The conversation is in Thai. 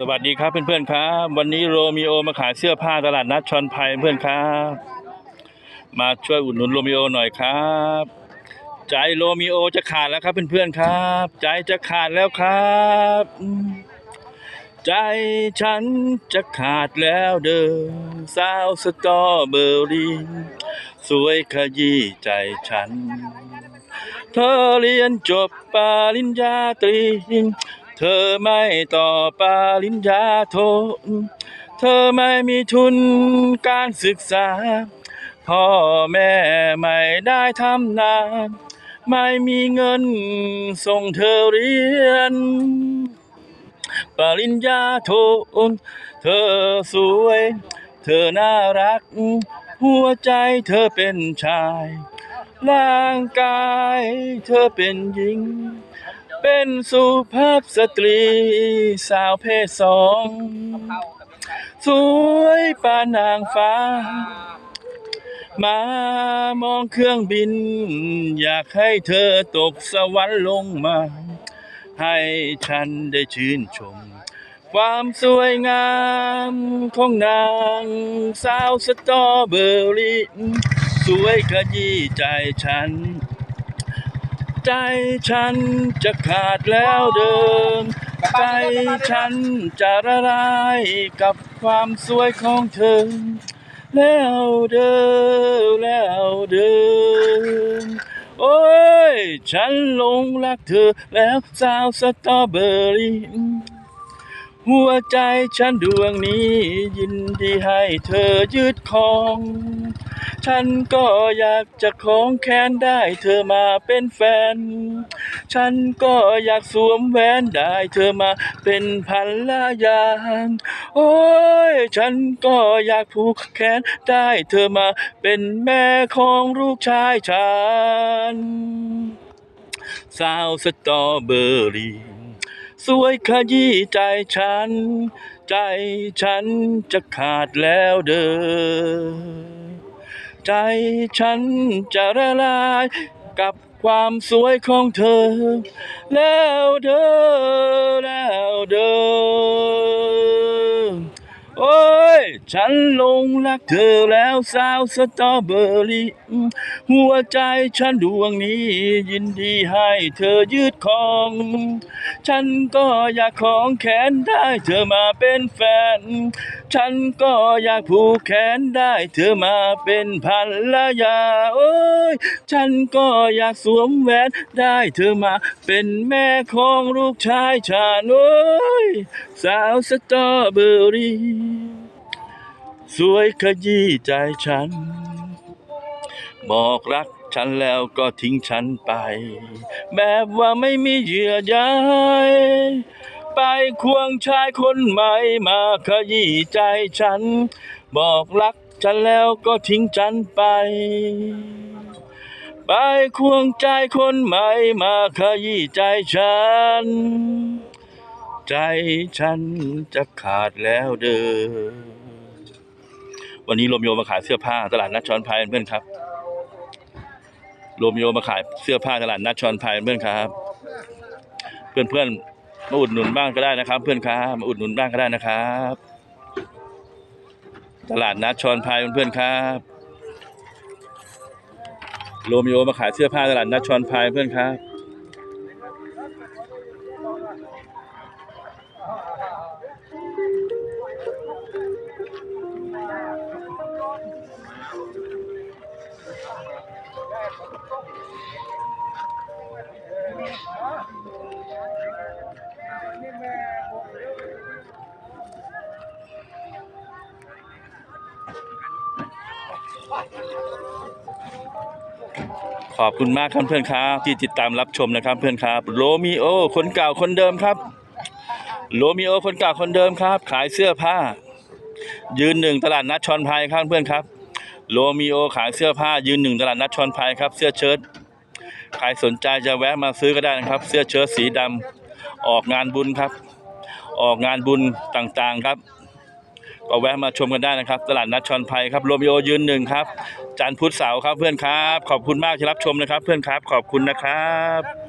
สวัสดีครับเพื่อนๆครับ วันนี้โรมิโอมาขายเสื้อผ้าตลาดนัดชอนไพเพื่อนครับ มาช่วยอุดหนุนโรมิโอหน่อยครับ ใจโรมิโอจะขาดแล้วครับเพื่อนๆครับ ใจจะขาดแล้วครับ ใจฉันจะขาดแล้วเด้อสาวสตรอเบอรี่สวยขยี้ใจฉัน เธอเรียนจบปริญญาตรี เธอไม่ต่อปริญญาโท เธอไม่มีทุนการศึกษา พ่อแม่ไม่ได้ทำนาไม่มีเงินส่งเธอเรียน ปริญญาโท เธอสวย เธอน่ารัก หัวใจเธอเป็นชาย ร่างกายเธอเป็นหญิง เป็นสุภาพสตรีสาวเพศสอง สวยปานนางฟ้า มามองเครื่องบิน อยากให้เธอตกสวรรค์ลงมา ให้ฉันได้ชื่นชม ความสวยงามของนางสาวสตอเบอรี่ สวยขยี้ใจฉัน ใจฉันจะขาดแล้วเดิม ใจฉันจะละลายกับความสวยของเธอ แล้วเดิมแล้วเดิมโอ้ย ฉันหลงรักเธอแล้วสาวสตรอเบอรี่หัวใจฉันดวงนี้ยินดีให้เธอยึดครอง ฉันก็อยากจะของแค้นได้เธอมาเป็นแฟน ฉันก็อยากสวมแหวนได้เธอมาเป็นภรรยางโอ้ยฉันก็อยากผูกแขนได้เธอมาเป็นแม่ของลูกชายฉัน สาวสตรอเบอรี่ สวยขยี้ใจฉัน ใจฉันจะขาดแล้วเด้อ ใจฉันจะละลายกับความสวยของเธอ แล้วเธอแล้วเด้อ โอ้ย ฉันลงรักเธอแล้วสาวสตรอเบอรี่ หัวใจฉันดวงนี้ ยินดีให้เธอยืดครอง ฉันก็อยากของแขนได้เธอมาเป็นแฟน ฉันก็อยากผูกแขนได้เธอมาเป็นภรรยาโอ้ยฉันก็อยากสวมแหวนได้เธอมาเป็นแม่ของลูกชายฉันโอ้ยสาวสตรอเบอรี่ สวยขยี้ใจฉัน บอกรักฉันแล้วก็ทิ้งฉันไป แบบว่าไม่มีเหยื่อใยไปควงชายคนใหม่มาขยี้ใจฉัน บอกรักฉันแล้วก็ทิ้งฉันไป ไปควงใจคนใหม่มาขยี้ใจฉัน ใจฉันจะขาดแล้วเด้อ วันนี้โรมิโอมาขายเสื้อผ้าตลาดนัดช้อนพายเพื่อนครับโรมิโอมาขายเสื้อผ้าตลาดนัดช้อนพายเพื่อนครับ เพื่อนเพื่อนมาอุดหนุนบ้างก็ได้นะครับ เพื่อนครับมาอุดหนุนบ้างก็ได้นะครับ ตลาดนัดช้อนพายเพื่อนครับโรมิโอมาขายเสื้อผ้าตลาดนัดช้อนพายเพื่อนครับ ขอบคุณมากครับเพื่อนครับที่ติดตามรับชมนะครับเพื่อนครับโรมิโอคนเก่าคนเดิมครับโรมิโอคนเก่าคนเดิมครับ ขายเสื้อผ้า ยืนหนึ่งตลาดนัดชอนไพายครับเพื่อนครับโรมิโอขายเสื้อผ้ายืนหนึ่งตลาดนัดชอนไพายครับ เสื้อเชิ้ตใครสนใจจะแวะมาซื้อก็ได้นะครับ เสื้อเชิ้ตสีดำออกงานบุญครับ ออกงานบุญต่างๆครับ ก็แวะมาชมกันได้นะครับ ตลาดนัดชอนไพครับโรมิโอยืนหนึ่งครับจันพุทธเสาครับเพื่อนครับ ขอบคุณมากที่รับชมนะครับ เพื่อนครับ ขอบคุณนะครับ